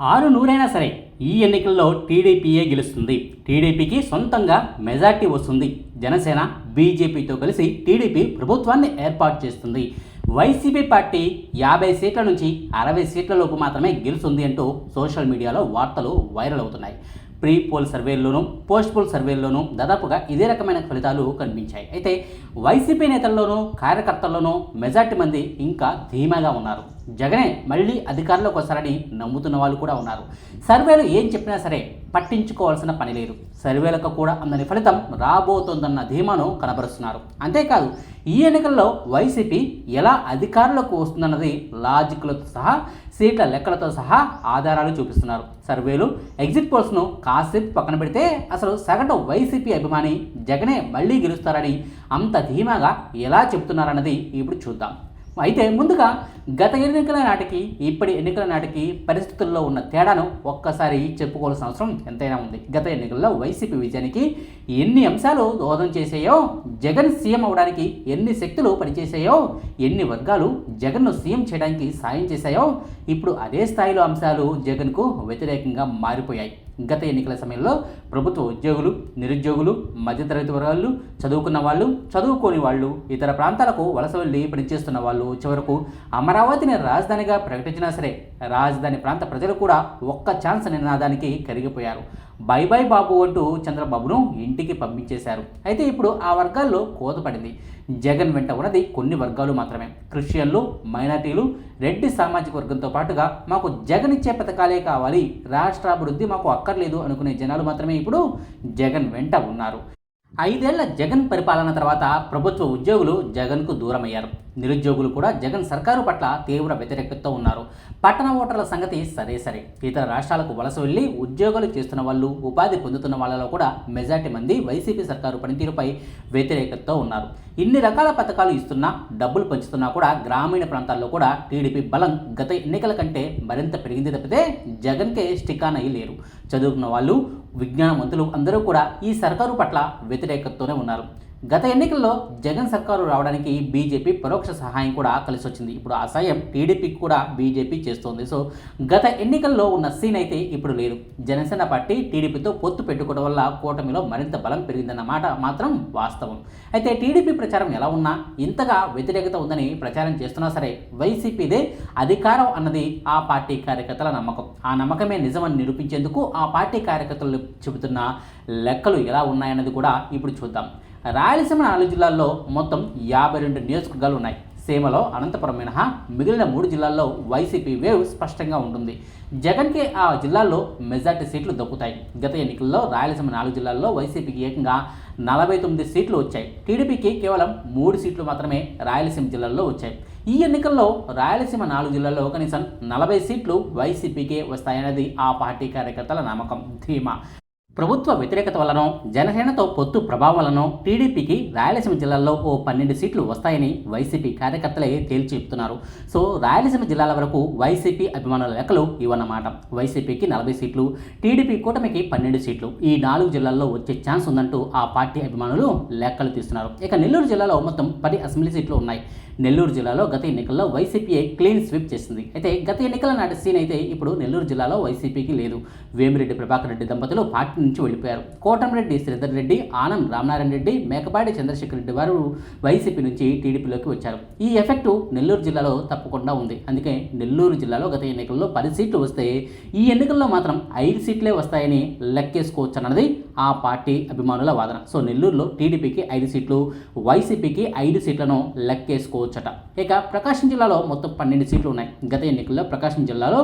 ఆరు నూరైనా సరే ఈ ఎన్నికల్లో టీడీపీయే గెలుస్తుంది. టీడీపీకి సొంతంగా మెజార్టీ వస్తుంది. జనసేన బీజేపీతో కలిసి టీడీపీ ప్రభుత్వాన్ని ఏర్పాటు చేస్తుంది. వైసీపీ పార్టీ యాభై సీట్ల నుంచి అరవై సీట్లలోపు మాత్రమే గెలుస్తుంది అంటూ సోషల్ మీడియాలో వార్తలు వైరల్ అవుతున్నాయి. ప్రీ పోల్ సర్వేల్లోనూ పోస్ట్ పోల్ సర్వేల్లోనూ దాదాపుగా ఇదే రకమైన ఫలితాలు కనిపించాయి. అయితే వైసీపీ నేతల్లోనూ కార్యకర్తల్లోనూ మెజార్టీ మంది ఇంకా ధీమాగా ఉన్నారు. జగనే మళ్ళీ అధికారంలోకి వస్తారని నమ్ముతున్న వాళ్ళు కూడా ఉన్నారు. సర్వేలు ఏం చెప్పినా సరే పట్టించుకోవాల్సిన పని లేదు. సర్వేలకు కూడా అందని ఫలితం రాబోతోందన్న ధీమాను కనబరుస్తున్నారు. అంతేకాదు ఈ ఎన్నికల్లో వైసీపీ ఎలా అధికారంలోకి వస్తుందన్నది లాజిక్లతో సహా సీట్ల లెక్కలతో సహా ఆధారాలు చూపిస్తున్నారు. సర్వేలు ఎగ్జిట్ పోల్స్ను కాసేపు పక్కన పెడితే అసలు సగటు వైసీపీ అభిమాని జగనే మళ్ళీ గెలుస్తారని అంత ధీమాగా ఎలా చెప్తున్నారన్నది ఇప్పుడు చూద్దాం. అయితే ముందుగా గత ఎన్నికల నాటికి ఇప్పటి ఎన్నికల నాటికి పరిస్థితుల్లో ఉన్న తేడాను ఒక్కసారి చెప్పుకోవాల్సిన అవసరం ఎంతైనా ఉంది. గత ఎన్నికల్లో వైసీపీ విజయానికి ఎన్ని అంశాలు దోహదం చేసాయో జగన్ సీఎం అవడానికి ఎన్ని శక్తులు పనిచేసాయో ఎన్ని వర్గాలు జగన్ను సీఎం చేయడానికి సాయం చేశాయో ఇప్పుడు అదే స్థాయిలో అంశాలు జగన్కు వ్యతిరేకంగా మారిపోయాయి. గత ఎన్నికల సమయంలో ప్రభుత్వ ఉద్యోగులు నిరుద్యోగులు మధ్యతరగతి వర్గాలు చదువుకున్న వాళ్ళు చదువుకోని వాళ్ళు ఇతర ప్రాంతాలకు వలస వెళ్ళి పనిచేస్తున్న వాళ్ళు చివరకు అమరావతిని రాజధానిగా ప్రకటించినా సరే రాజధాని ప్రాంత ప్రజలు కూడా ఒక్క ఛాన్స్ నినాదానికి కరిగిపోయారు. బై బై బాబు అంటూ చంద్రబాబును ఇంటికి పంపించేశారు. అయితే ఇప్పుడు ఆ వర్గాల్లో కోత పడింది. జగన్ వెంట ఉన్నది కొన్ని వర్గాలు మాత్రమే. క్రిస్టియన్లు మైనార్టీలు రెడ్డి సామాజిక వర్గంతో పాటుగా మాకు జగన్ ఇచ్చే పథకాలే కావాలి. రాష్ట్రాభివృద్ధి మాకు అక్కర్లేదు అనుకునే జనాలు మాత్రమే ఇప్పుడు జగన్ వెంట ఉన్నారు. ఐదేళ్ళ జగన్ పరిపాలన తర్వాత ప్రభుత్వ ఉద్యోగులు జగన్కు దూరమయ్యారు. నిరుద్యోగులు కూడా జగన్ సర్కారు పట్ల తీవ్ర వ్యతిరేకతతో ఉన్నారు. పట్టణ ఓటర్ల సంగతి సరే సరే. ఇతర రాష్ట్రాలకు వలస వెళ్ళి ఉద్యోగాలు చేస్తున్న వాళ్ళు ఉపాధి పొందుతున్న వాళ్ళలో కూడా మెజార్టీ మంది వైసీపీ సర్కారు పనితీరుపై వ్యతిరేకతతో ఉన్నారు. ఇన్ని రకాల పథకాలు ఇస్తున్నా డబ్బులు పంచుతున్నా కూడా గ్రామీణ ప్రాంతాల్లో కూడా టీడీపీ బలం గత ఎన్నికల కంటే మరింత పెరిగింది తప్పితే జగన్కే స్టికాన్ అయ్యి లేరు. చదువుకున్న వాళ్ళు విజ్ఞానవంతులు అందరూ కూడా ఈ సర్కారు పట్ల వ్యతిరేకతతోనే ఉన్నారు. గత ఎన్నికల్లో జగన్ సర్కారు రావడానికి బీజేపీ పరోక్ష సహాయం కూడా కలిసి వచ్చింది ఇప్పుడు ఆ సాయం టీడీపీకి కూడా బీజేపీ చేస్తోంది. సో గత ఎన్నికల్లో ఉన్న సీన్ అయితే ఇప్పుడు లేదు. జనసేన పార్టీ టీడీపీతో పొత్తు పెట్టుకోవడం వల్ల కూటమిలో మరింత బలం పెరిగిందన్న మాట మాత్రం వాస్తవం. అయితే టీడీపీ ప్రచారం ఎలా ఉన్నా ఇంతగా వ్యతిరేకత ఉందని ప్రచారం చేస్తున్నా సరే వైసీపీదే అధికారం అన్నది ఆ పార్టీ కార్యకర్తల నమ్మకం. ఆ నమ్మకమే నిజమని నిరూపించేందుకు ఆ పార్టీ కార్యకర్తలు చెబుతున్న లెక్కలు ఎలా ఉన్నాయన్నది కూడా ఇప్పుడు చూద్దాం. రాయలసీమ నాలుగు జిల్లాల్లో మొత్తం యాభై రెండు నియోజకవర్గాలు ఉన్నాయి. సీమలో అనంతపురం మినహా మిగిలిన మూడు జిల్లాల్లో వైసీపీ వేవ్ స్పష్టంగా ఉంటుంది. జగన్కి ఆ జిల్లాల్లో మెజార్టీ సీట్లు దక్కుతాయి. గత ఎన్నికల్లో రాయలసీమ నాలుగు జిల్లాల్లో వైసీపీకి ఏకంగా నలభై తొమ్మిది సీట్లు వచ్చాయి. టీడీపీకి కేవలం మూడు సీట్లు మాత్రమే రాయలసీమ జిల్లాల్లో వచ్చాయి. ఈ ఎన్నికల్లో రాయలసీమ నాలుగు జిల్లాల్లో కనీసం నలభై సీట్లు వైసీపీకే వస్తాయనేది ఆ పార్టీ కార్యకర్తల నమ్మకం. ధీమా ప్రభుత్వ వ్యతిరేకత వలన జనసేనతో పొత్తు ప్రభావం వలన టీడీపీకి రాయలసీమ జిల్లాల్లో ఓ పన్నెండు సీట్లు వస్తాయని వైసీపీ కార్యకర్తలే తేల్చి చెప్తున్నారు. సో రాయలసీమ జిల్లాల వరకు వైసీపీ అభిమానుల లెక్కలు ఇవన్నమాట వైసీపీకి నలభై సీట్లు టీడీపీ కూటమికి పన్నెండు సీట్లు. ఈ నాలుగు జిల్లాల్లో వచ్చే ఛాన్స్ ఉందంటూ ఆ పార్టీ అభిమానులు లెక్కలు తీస్తున్నారు. ఇక నెల్లూరు జిల్లాలో మొత్తం పది అసెంబ్లీ సీట్లు ఉన్నాయి. నెల్లూరు జిల్లాలో గత ఎన్నికల్లో వైసీపీఏ క్లీన్ స్వీప్ చేసింది? అయితే గత ఎన్నికల నాటి సీన్ అయితే ఇప్పుడు నెల్లూరు జిల్లాలో వైసీపీకి లేదు. వేమిరెడ్డి ప్రభాకర్ రెడ్డి దంపతులు పార్టీ నుంచి వెళ్ళిపోయారు. కోటంరెడ్డి శ్రీధర్ రెడ్డి ఆనంద్ రామనారాయణ రెడ్డి మేకపాటి చంద్రశేఖర్ రెడ్డి వారు వైసీపీ నుంచి టీడీపీలోకి వచ్చారు. ఈ ఎఫెక్టు నెల్లూరు జిల్లాలో తప్పకుండా ఉంది. అందుకే నెల్లూరు జిల్లాలో గత ఎన్నికల్లో పది సీట్లు వస్తే ఈ ఎన్నికల్లో మాత్రం ఐదు సీట్లే వస్తాయని లెక్కేసుకోవచ్చు అన్నది ఆ పార్టీ అభిమానుల వాదన. సో నెల్లూరులో టీడీపీకి ఐదు సీట్లు వైసీపీకి ఐదు సీట్లను లెక్కేసుకోవచ్చు. లెక్కేసుకోవచ్చట ఇక ప్రకాశం జిల్లాలో మొత్తం పన్నెండు సీట్లు ఉన్నాయి. గత ఎన్నికల్లో ప్రకాశం జిల్లాలో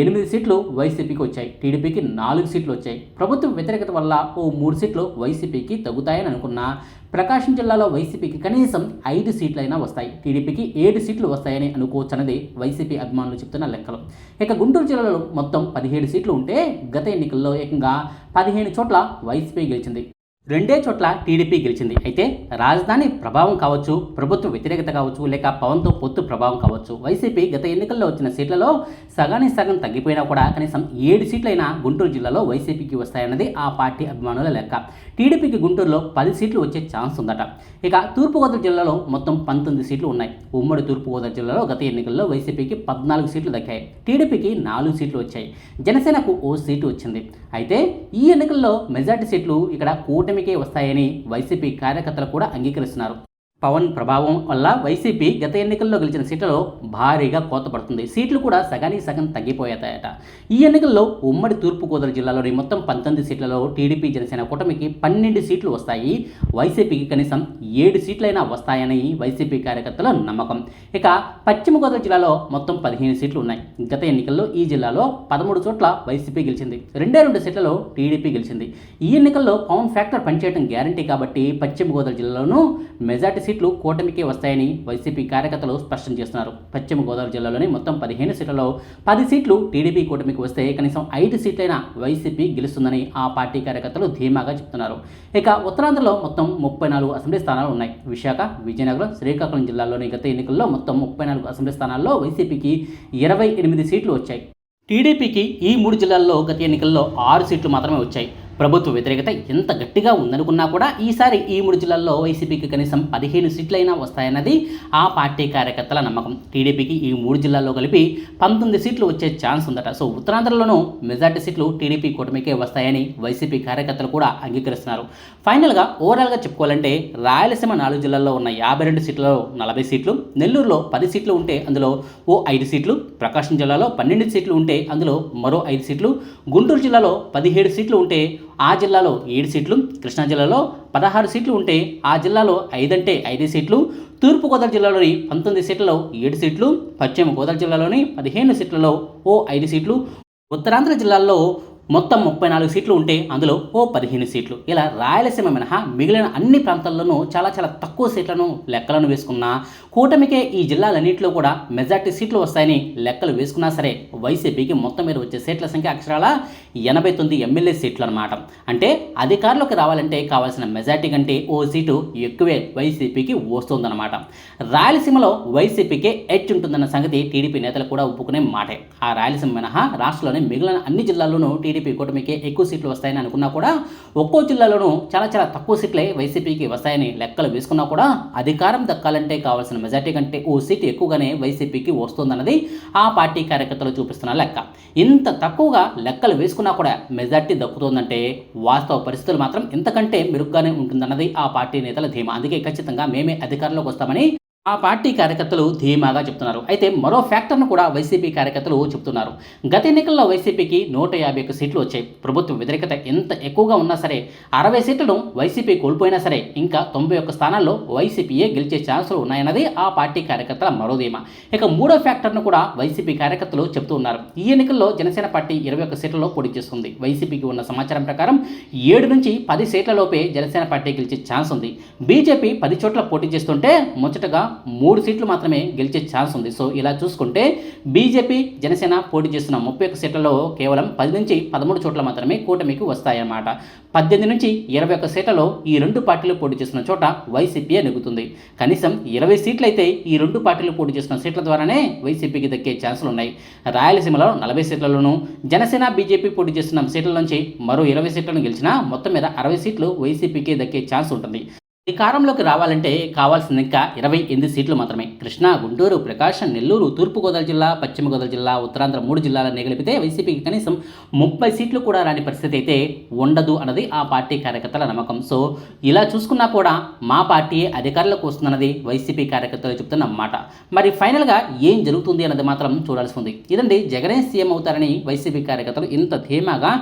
ఎనిమిది సీట్లు వైసీపీకి వచ్చాయి. టీడీపీకి నాలుగు సీట్లు వచ్చాయి. ప్రభుత్వ వ్యతిరేకత వల్ల ఓ మూడు సీట్లు వైసీపీకి తగ్గుతాయని అనుకున్నా. ప్రకాశం జిల్లాలో వైసీపీకి కనీసం ఐదు సీట్లైనా వస్తాయి. టీడీపీకి ఏడు సీట్లు వస్తాయని అనుకోవచ్చన్నది వైసీపీ అభిమానులు చెప్తున్న లెక్కలు. ఇక గుంటూరు జిల్లాలో మొత్తం పదిహేడు సీట్లు ఉంటే గత ఎన్నికల్లో ఏకంగా పదిహేను చోట్ల వైసీపీ గెలిచింది. రెండే చోట్ల టీడీపీ గెలిచింది. అయితే రాజధాని ప్రభావం కావచ్చు ప్రభుత్వ వ్యతిరేకత కావచ్చు లేక పవన్తో పొత్తు ప్రభావం కావచ్చు వైసీపీ గత ఎన్నికల్లో వచ్చిన సీట్లలో సగానికి సగం తగ్గిపోయినా కూడా కనీసం ఏడు సీట్లైనా గుంటూరు జిల్లాలో వైసీపీకి వస్తాయన్నది ఆ పార్టీ అభిమానుల లెక్క. టీడీపీకి గుంటూరులో పది సీట్లు వచ్చే ఛాన్స్ ఉందట. ఇక తూర్పుగోదావరి జిల్లాలో మొత్తం పంతొమ్మిది సీట్లు ఉన్నాయి. ఉమ్మడి తూర్పుగోదావరి జిల్లాలో గత ఎన్నికల్లో వైసీపీకి పద్నాలుగు సీట్లు దక్కాయి. టీడీపీకి నాలుగు సీట్లు వచ్చాయి. జనసేనకు ఓ సీటు వచ్చింది. అయితే ఈ ఎన్నికల్లో మెజార్టీ సీట్లు ఇక్కడ కూటమి కూటమికే వస్తాయని వైసీపీ కార్యకర్తలు కూడా అంగీకరిస్తున్నారు పవన్ ప్రభావం వల్ల వైసీపీ గత ఎన్నికల్లో గెలిచిన సీట్లలో భారీగా కోత పడుతుంది సీట్లు కూడా సగానికి సగం తగ్గిపోయాయట. ఈ ఎన్నికల్లో ఉమ్మడి తూర్పుగోదావరి జిల్లాలోని మొత్తం పంతొమ్మిది సీట్లలో టీడీపీ జనసేన కూటమికి పన్నెండు సీట్లు వస్తాయి. వైసీపీకి కనీసం ఏడు సీట్లైనా వస్తాయని వైసీపీ కార్యకర్తల నమ్మకం. ఇక పశ్చిమ గోదావరి జిల్లాలో మొత్తం పదిహేను సీట్లు ఉన్నాయి. గత ఎన్నికల్లో ఈ జిల్లాలో పదమూడు చోట్ల వైసీపీ గెలిచింది. రెండే రెండు సీట్లలో టీడీపీ గెలిచింది. ఈ ఎన్నికల్లో పవన్ ఫ్యాక్టర్ పనిచేయడం గ్యారంటీ కాబట్టి పశ్చిమ గోదావరి జిల్లాలోనూ మెజార్టీ సీట్లు కూటమికే వస్తాయని వైసీపీ కార్యకర్తలు స్పష్టం చేస్తున్నారు. పశ్చిమ గోదావరి జిల్లాలోని మొత్తం పదిహేను సీట్లలో పది సీట్లు టీడీపీ కూటమికి వస్తే కనీసం ఐదు సీట్లైనా వైసీపీ గెలుస్తుందని ఆ పార్టీ కార్యకర్తలు ధీమాగా చెప్తున్నారు. ఇక ఉత్తరాంధ్రలో మొత్తం ముప్పై నాలుగు అసెంబ్లీ స్థానాలు ఉన్నాయి. విశాఖ విజయనగరం శ్రీకాకుళం జిల్లాలోని గత ఎన్నికల్లో మొత్తం ముప్పై నాలుగు అసెంబ్లీ స్థానాల్లో వైసీపీకి ఇరవై ఎనిమిది సీట్లు వచ్చాయి. టీడీపీకి ఈ మూడు జిల్లాల్లో గత ఎన్నికల్లో ఆరు సీట్లు మాత్రమే వచ్చాయి. ప్రభుత్వ వ్యతిరేకత ఎంత గట్టిగా ఉందనుకున్నా కూడా ఈసారి ఈ మూడు జిల్లాల్లో వైసీపీకి కనీసం పదిహేను సీట్లైనా వస్తాయన్నది ఆ పార్టీ కార్యకర్తల నమ్మకం. టీడీపీకి ఈ మూడు జిల్లాల్లో కలిపి పంతొమ్మిది సీట్లు వచ్చే ఛాన్స్ ఉందట. సో ఉత్తరాంధ్రలోనూ మెజార్టీ సీట్లు టీడీపీ కూటమికే వస్తాయని వైసీపీ కార్యకర్తలు కూడా అంగీకరిస్తున్నారు. ఫైనల్గా ఓవరాల్గా చెప్పుకోవాలంటే రాయలసీమ నాలుగు జిల్లాల్లో ఉన్న యాభై రెండు సీట్లలో నలభై సీట్లు నెల్లూరులో పది సీట్లు ఉంటే అందులో ఓ ఐదు సీట్లు ప్రకాశం జిల్లాలో పన్నెండు సీట్లు ఉంటే అందులో మరో ఐదు సీట్లు గుంటూరు జిల్లాలో పదిహేడు సీట్లు ఉంటే ఆ జిల్లాలో ఏడు సీట్లు కృష్ణా జిల్లాలో పదహారు సీట్లు ఉంటే ఆ జిల్లాలో ఐదంటే ఐదు సీట్లు తూర్పుగోదావరి జిల్లాలోని పంతొమ్మిది సీట్లలో ఏడు సీట్లు పశ్చిమ గోదావరి జిల్లాలోని పదిహేను సీట్లలో ఓ ఐదు సీట్లు ఉత్తరాంధ్ర జిల్లాల్లో మొత్తం ముప్పై నాలుగు సీట్లు ఉంటే అందులో ఓ పదిహేను సీట్లు. ఇలా రాయలసీమ మినహా మిగిలిన అన్ని ప్రాంతాల్లోనూ చాలా చాలా తక్కువ సీట్లను లెక్కలను వేసుకున్నా కూటమికే ఈ జిల్లాలన్నింటిలో కూడా మెజార్టీ సీట్లు వస్తాయని లెక్కలు వేసుకున్నా సరే వైసీపీకి మొత్తం మీద వచ్చే సీట్ల సంఖ్య అక్షరాల ఎనభై తొమ్మిది ఎమ్మెల్యే సీట్లు అనమాట అంటే అధికారంలోకి రావాలంటే కావాల్సిన మెజార్టీ కంటే ఓ సీటు ఎక్కువే వైసీపీకి వస్తుందన్నమాట. రాయలసీమలో వైసీపీకే హెచ్ ఉంటుందన్న సంగతి టీడీపీ నేతలు కూడా ఒప్పుకునే మాటే. ఆ రాయలసీమ మినహా రాష్ట్రంలోని మిగిలిన అన్ని జిల్లాల్లోనూ టీడీపీ కూటమికి ఎక్కువ సీట్లు వస్తాయని అనుకున్నా కూడా ఒక్కో జిల్లాలోనూ చాలా చాలా తక్కువ సీట్లే వైసీపీకి వస్తాయని లెక్కలు వేసుకున్నా కూడా అధికారం దక్కాలంటే కావాల్సిన మెజార్టీ కంటే ఓ సీటు ఎక్కువగానే వైసీపీకి వస్తుందన్నది ఆ పార్టీ కార్యకర్తలు చూపిస్తున్న లెక్క. ఇంత తక్కువగా లెక్కలు వేసుకున్నా కూడా మెజార్టీ దక్కుతోందంటే వాస్తవ పరిస్థితులు మాత్రం ఇంతకంటే మెరుగ్గానే ఉంటుందన్నది ఆ పార్టీ నేతల ధీమా. అందుకే ఖచ్చితంగా మేమే అధికారంలోకి వస్తామని ఆ పార్టీ కార్యకర్తలు ధీమాగా చెప్తున్నారు. అయితే మరో ఫ్యాక్టర్ను కూడా వైసీపీ కార్యకర్తలు చెప్తున్నారు. గత ఎన్నికల్లో వైసీపీకి నూట యాభై ఒక్క సీట్లు వచ్చాయి. ప్రభుత్వ వ్యతిరేకత ఎంత ఎక్కువగా ఉన్నా సరే అరవై సీట్లను వైసీపీ కోల్పోయినా సరే ఇంకా తొంభై ఒక్క స్థానాల్లో వైసీపీయే గెలిచే ఛాన్సులు ఉన్నాయన్నది ఆ పార్టీ కార్యకర్తల మరో ధీమా ఇక మూడో ఫ్యాక్టర్ను కూడా వైసీపీ కార్యకర్తలు చెబుతూ ఉన్నారు. ఈ ఎన్నికల్లో జనసేన పార్టీ ఇరవై ఒక్క సీట్లలో పోటీ చేస్తుంది. వైసీపీకి ఉన్న సమాచారం ప్రకారం ఏడు నుంచి పది సీట్లలోపే జనసేన పార్టీ గెలిచే ఛాన్స్ ఉంది. బీజేపీ పది చోట్ల పోటీ చేస్తుంటే ముచ్చటగా మూడు సీట్లు మాత్రమే గెలిచే ఛాన్స్ ఉంది. సో ఇలా చూసుకుంటే బీజేపీ జనసేన పోటీ చేస్తున్న ముప్పై ఒక్క సీట్లలో కేవలం పది నుంచి పదమూడు చోట్ల మాత్రమే కూటమికి వస్తాయన్నమాట. పద్దెనిమిది నుంచి ఇరవై ఒక్క సీట్లలో ఈ రెండు పార్టీలు పోటీ చేస్తున్న చోట వైసీపీయే నెగ్గుతుంది. కనీసం ఇరవై సీట్లు అయితే ఈ రెండు పార్టీలు పోటీ చేస్తున్న సీట్ల ద్వారానే వైసీపీకి దక్కే ఛాన్సులు ఉన్నాయి. రాయలసీమలో నలభై సీట్లలోనూ జనసేన బీజేపీ పోటీ చేస్తున్న సీట్ల నుంచి మరో ఇరవై సీట్లను గెలిచినా మొత్తం మీద అరవై సీట్లు వైసీపీకి దక్కే ఛాన్స్ ఉంటుంది. అధికారంలోకి రావాలంటే కావాల్సింది ఇంకా ఇరవై ఎనిమిది సీట్లు మాత్రమే. కృష్ణా గుంటూరు ప్రకాశం నెల్లూరు తూర్పుగోదావరి జిల్లా పశ్చిమ గోదావరి జిల్లా ఉత్తరాంధ్ర మూడు జిల్లాలన్నీ కలిపితే వైసీపీకి కనీసం ముప్పై సీట్లు కూడా రాని పరిస్థితి అయితే ఉండదు అన్నది ఆ పార్టీ కార్యకర్తల నమ్మకం. సో ఇలా చూసుకున్నా కూడా మా పార్టీ అధికారంలోకి వస్తుందన్నది వైసీపీ కార్యకర్తలు చెప్తున్న మాట. మరి ఫైనల్గా ఏం జరుగుతుంది అన్నది మాత్రం చూడాల్సి ఉంది. ఇదండి జగనే సీఎం అవుతారని వైసీపీ కార్యకర్తలు ఇంత ధీమాగా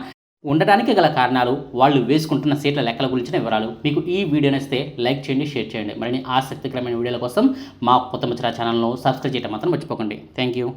ఉండడానికి గల కారణాలు వాళ్ళు వేసుకుంటున్న సీట్ల లెక్కల గురించిన వివరాలు మీకు ఈ వీడియో నచ్చితే లైక్ చేయండి షేర్ చేయండి. మరిన్ని ఆసక్తికరమైన వీడియోల కోసం మా కొత్త ముచ్చరా ఛానల్ను సబ్స్క్రైబ్ చేయడం మాత్రం మర్చిపోకండి. Thank you